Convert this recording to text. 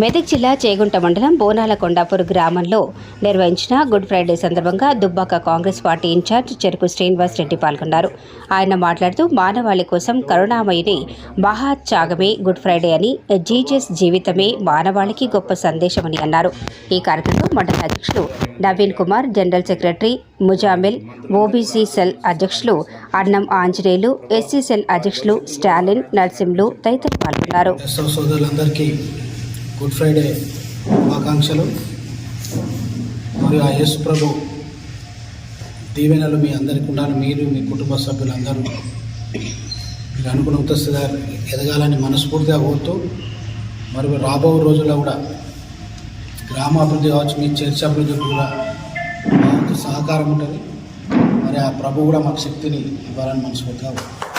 మెదక్ జిల్లా చేగుంట మండలం బోనాల కొండాపూర్ గ్రామంలో నిర్వహించిన గుడ్ ఫ్రైడే సందర్భంగా దుబ్బాక కాంగ్రెస్ పార్టీ ఇన్ఛార్జ్ చెరుకు శ్రీనివాస్ రెడ్డి పాల్గొన్నారు. ఆయన మాట్లాడుతూ మానవాళి కోసం కరుణామయిని మహాత్యాగమే గుడ్ ఫ్రైడే అని జీజస్ జీవితమే మానవాళికి గొప్ప సందేశమని అన్నారు. ఈ కార్యక్రమంలో మండల అధ్యక్షులు Naveen Kumar general secretary Muzammil OBC cell అధ్యక్షులు అన్నం ఆంజనేయులు ఎస్సీ సెల్ అధ్యక్షులు స్టాలిన్ నర్సింలు తదితరులు పాల్గొన్నారు. గుడ్ ఫ్రైడే ఆకాంక్షలు మరియు ఆ యేసు ప్రభు దీవెనలు మీ అందరికి ఉండాలి మీరు మీ కుటుంబ సభ్యులందరూ మీరు అనుకున్న ఉత్తస్తుగా ఎదగాలని మనస్ఫూర్తిగా కోరుతూ మరియు రాబో రోజుల్లో కూడా గ్రామాభివృద్ధి కావచ్చు మీ చర్చ అభివృద్ధి కూడా మాకు సహకారం ఉంటుంది. మరి ఆ ప్రభు కూడా మాకు శక్తిని ఇవ్వాలని మనస్ఫూర్తిగా కోరుతుంది